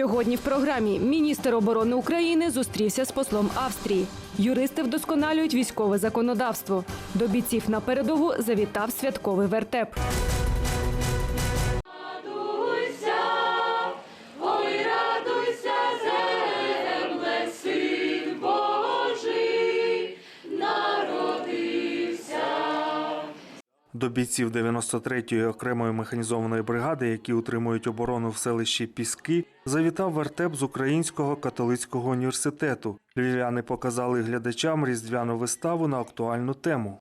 Сьогодні в програмі міністр оборони України зустрівся з послом Австрії. Юристи вдосконалюють військове законодавство. До бійців на передову завітав святковий вертеп. До бійців 93-ї окремої механізованої бригади, які утримують оборону в селищі Піски, завітав вертеп з Українського католицького університету. Львів'яни показали глядачам різдвяну виставу на актуальну тему.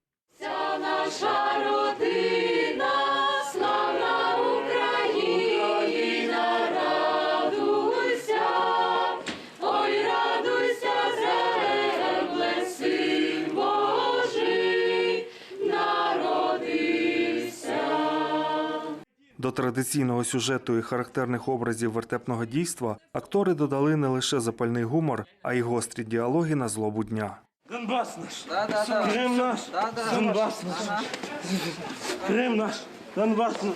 До традиційного сюжету і характерних образів вертепного дійства актори додали не лише запальний гумор, а й гострі діалоги на злобу дня. Донбас наш, Да, да, да. Крим наш, Да, да. Донбас наш. Крим наш, Донбас наш.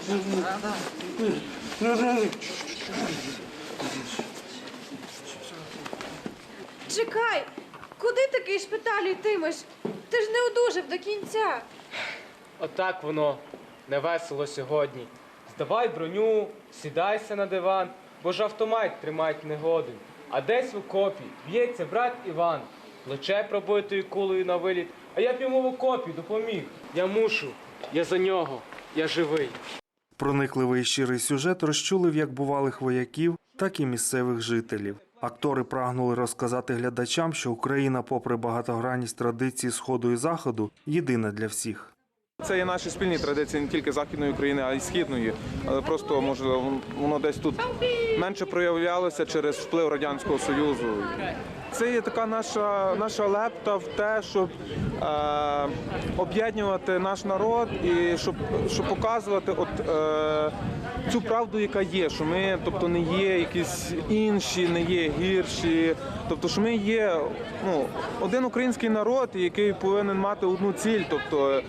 Да, да. Чекай, куди такий шпиталь йтимеш? Ти ж не одужав до кінця. Отак воно невесело сьогодні. Здавай броню, сідайся на диван, бо ж автомат тримать не годен. А десь в окопі б'ється брат Іван, плече пробитою кулею на виліт, а я б йому в окопі допоміг. Я мушу, я за нього, я живий. Проникливий щирий сюжет розчулив як бувалих вояків, так і місцевих жителів. Актори прагнули розказати глядачам, що Україна, попри багатогранність традицій Сходу і Заходу, єдина для всіх. Це є наші спільні традиції не тільки західної України, а й східної. Просто може воно десь тут менше проявлялося через вплив радянського союзу. Це є така наша, наша лепта в те, щоб е, об'єднувати наш народ і щоб, щоб показувати от, е, цю правду, яка є, що ми, тобто, не є якісь інші, не є гірші. Тобто, що ми є ну, один український народ, який повинен мати одну ціль, тобто,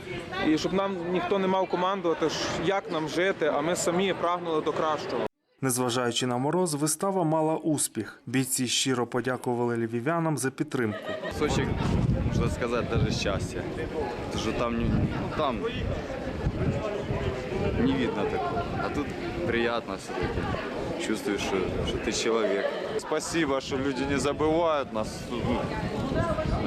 і щоб нам ніхто не мав командувати, як нам жити, а ми самі прагнули до кращого. Незважаючи на мороз, вистава мала успіх. Бійці щиро подякували львів'янам за підтримку. Кусочек, можно сказать, даже счастья. Потому что там, ну, там не видно такого. А тут приятно все-таки. Чувствуешь, что, что ты человек. Спасибо, что люди не забывают нас. Ну,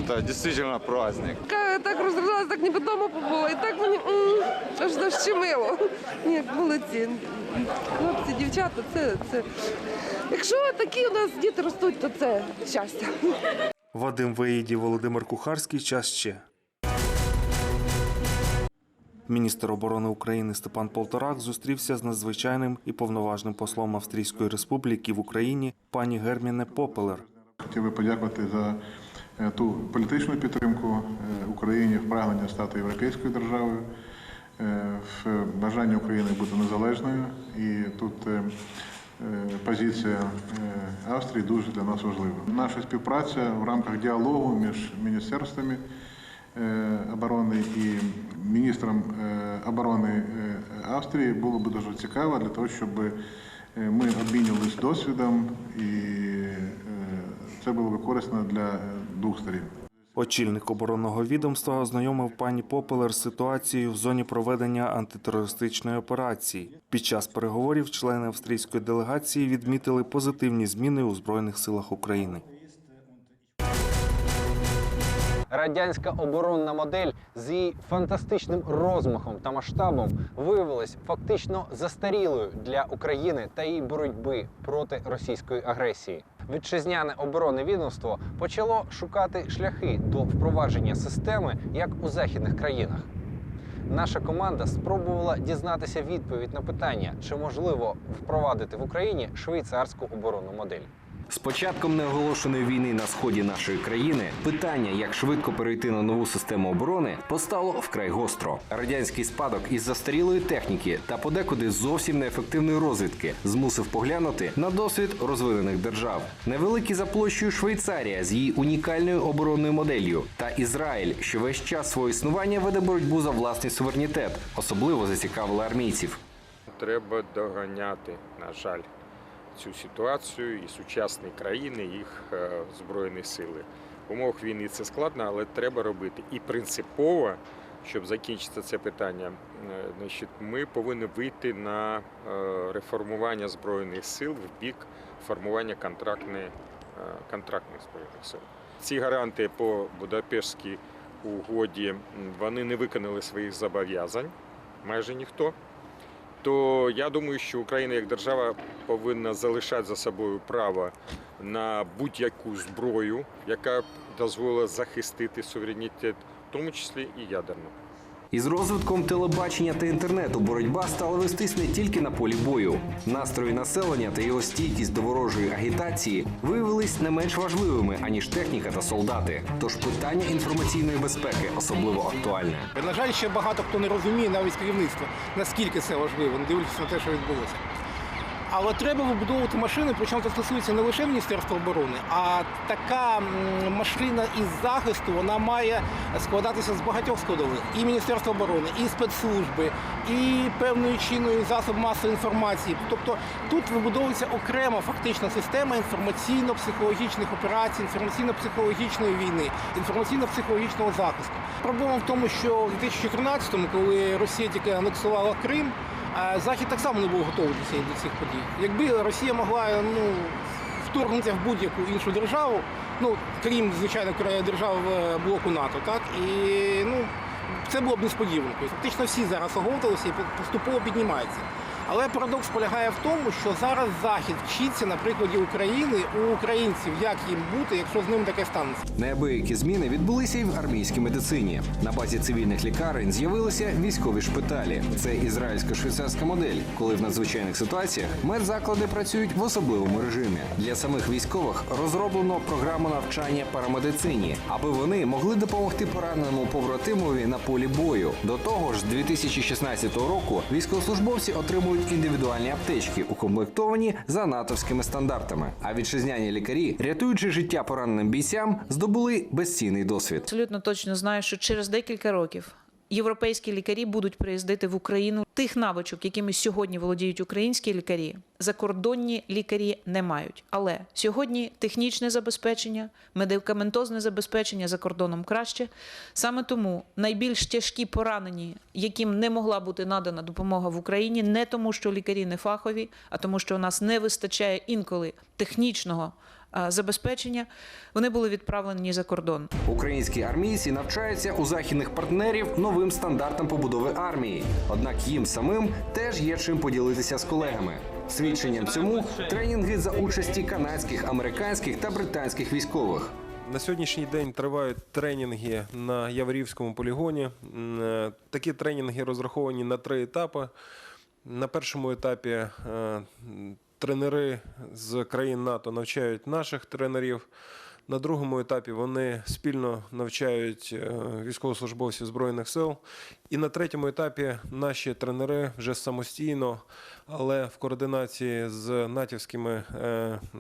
Это действительно праздник. Ка- Так розривалася, так ніби вдома побула. І так мені м, аж защемило. Ні, молодці. Хлопці, дівчата, це, це. Якщо такі у нас діти ростуть, то це щастя. Вадим Виїдів, Володимир Кухарський. Час ще. Міністр оборони України Степан Полторак зустрівся з надзвичайним і повноважним послом Австрійської республіки в Україні пані Герміне Попелер. Хотів би подякувати за е, ту політичну підтримку е, Україні в прагненні стати європейською державою, е, в бажанні України бути незалежною. І тут позиція Австрії дуже для нас важлива. Наша співпраця в рамках діалогу між міністерствами оборони і міністром е, оборони е, Австрії було б дуже цікаво для того, щоб е, ми обмінювалися досвідом і е, це було б корисно для е, двох сторін. Очільник оборонного відомства ознайомив пані Попелер з ситуацією в зоні проведення антитерористичної операції. Під час переговорів члени австрійської делегації відмітили позитивні зміни у збройних силах України. Радянська оборонна модель з її фантастичним розмахом та масштабом виявилась фактично застарілою для України та її боротьби проти російської агресії. Вітчизняне оборонне відомство почало шукати шляхи до впровадження системи як у західних країнах. Наша команда спробувала дізнатися відповідь на питання, чи можливо впровадити в Україні швейцарську оборонну модель. З початком неоголошеної війни на сході нашої країни питання, як швидко перейти на нову систему оборони, постало вкрай гостро. Радянський спадок із застарілої техніки та подекуди зовсім неефективної розвідки змусив поглянути на досвід розвинених держав. Невеликі за площею Швейцарія з її унікальною оборонною моделлю та Ізраїль, що весь час свого існування веде боротьбу за власний суверенітет, особливо зацікавили армійців. Треба доганяти, на жаль, цю ситуацію і сучасні країни, їх е, збройні сили. В умовах війни це складно, але треба робити. І принципово, щоб закінчити це питання, е, значить, ми повинні вийти на е, реформування збройних сил в бік формування контрактної, контрактних збройних сил. Ці гаранти по Будапештській угоді вони не виконали своїх зобов'язань, майже ніхто. То я думаю, що Україна як держава повинна залишати за собою право на будь-яку зброю, яка дозволила захистити суверенітет, в тому числі і ядерну. Із розвитком телебачення та інтернету боротьба стала вестись не тільки на полі бою. Настрої населення та його стійкість до ворожої агітації виявились не менш важливими аніж техніка та солдати. Тож питання інформаційної безпеки особливо актуальне. На жаль, ще багато хто не розуміє, навіть керівництво, наскільки це важливо, не дивлячись на те, що відбулося. Але треба вибудовувати машини, причому це стосується не лише Міністерства оборони, а така машина із захисту вона має складатися з багатьох складових. І Міністерства оборони, і спецслужби, і певної чинної засоб масової інформації. Тобто тут вибудовується окрема фактична система інформаційно-психологічних операцій, інформаційно-психологічної війни, інформаційно-психологічного захисту. Проблема в тому, що в 2014-му, коли Росія тільки анексувала Крим, Захід так само не був готовий до цих, до цих подій. Якби Росія могла ну, вторгнутися в будь-яку іншу державу, ну крім звичайно держав е, блоку НАТО, так і ну це було б несподіванкою. Фактично всі зараз оговталися і поступово піднімаються. Але парадокс полягає в тому, що зараз Захід вчиться на прикладі України у українців, як їм бути, якщо з ними таке станеться. Неабиякі зміни відбулися і в армійській медицині. На базі цивільних лікарень з'явилися військові шпиталі. Це ізраїльсько-швейцарська модель, коли в надзвичайних ситуаціях медзаклади працюють в особливому режимі. Для самих військових розроблено програму навчання парамедицині, аби вони могли допомогти пораненому побратимові на полі бою. До того ж, з 2016 року військовослужбовці отримують індивідуальні аптечки, укомплектовані за натовськими стандартами. А вітчизняні лікарі, рятуючи життя пораненим бійцям, здобули безцінний досвід. Абсолютно точно знаю, що через декілька років європейські лікарі будуть приїздити в Україну. Тих навичок, якими сьогодні володіють українські лікарі, закордонні лікарі не мають. Але сьогодні технічне забезпечення, медикаментозне забезпечення за кордоном краще. Саме тому найбільш тяжкі поранені, яким не могла бути надана допомога в Україні, не тому, що лікарі не фахові, а тому, що у нас не вистачає інколи технічного забезпечення, вони були відправлені за кордон. Українські армійці навчаються у західних партнерів новим стандартам побудови армії. Однак їм самим теж є чим поділитися з колегами. Свідченням цьому тренінги за участі канадських, американських та британських військових. На сьогоднішній день тривають тренінги на Яворівському полігоні. Е, Такі тренінги розраховані на три етапи. На першому етапі е, тренери з країн НАТО навчають наших тренерів. На другому етапі вони спільно навчають е, військовослужбовців Збройних сил. І на третьому етапі наші тренери вже самостійно, але в координації з натівськими е,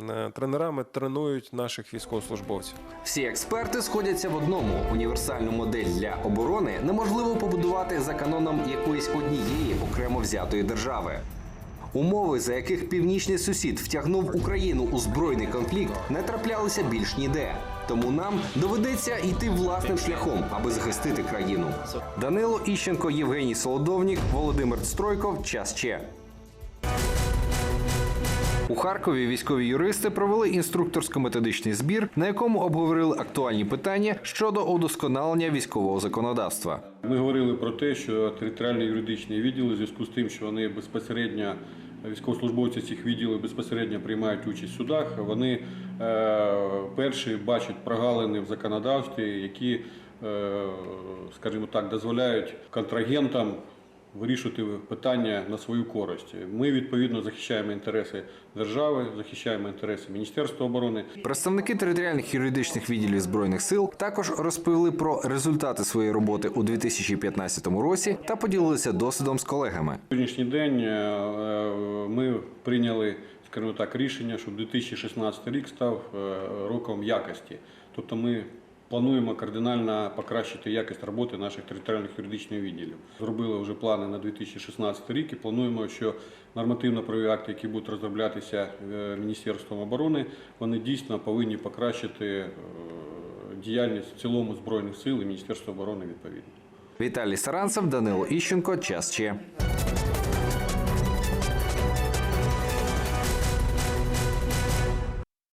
е, тренерами тренують наших військовослужбовців. Всі експерти сходяться в одному: універсальну модель для оборони неможливо побудувати за каноном якоїсь однієї окремо взятої держави. Умови, за яких північний сусід втягнув Україну у збройний конфлікт, не траплялися більш ніде. Тому нам доведеться йти власним шляхом, аби захистити країну. Данило Іщенко, Євгеній Солодовнік, Володимир Стройков. Час Че. У Харкові військові юристи провели інструкторсько-методичний збір, на якому обговорили актуальні питання щодо удосконалення військового законодавства. Ми говорили про те, що територіальні юридичні відділи, в зв'язку з тим, що вони безпосередньо військовослужбовці цих відділів безпосередньо приймають участь в судах. Вони е, перші бачать прогалини в законодавстві, які, е, скажімо так, дозволяють контрагентам вирішувати питання на свою користь. Ми відповідно захищаємо інтереси держави, захищаємо інтереси Міністерства оборони. Представники територіальних юридичних відділів збройних сил також розповіли про результати своєї роботи у 2015 році та поділилися досвідом з колегами. Сьогоднішній день е, е, ми прийняли, скажімо так, рішення, щоб 2016 рік став е, роком якості. Тобто ми Плануємо кардинально покращити якість роботи наших територіальних юридичних відділів. Зробили вже плани на 2016 рік і плануємо, що нормативно-правові акти, які будуть розроблятися е, Міністерством оборони, вони дійсно повинні покращити е, діяльність в цілому Збройних сил і Міністерства оборони відповідно. Віталій Саранцев, Данило Іщенко. Час ще.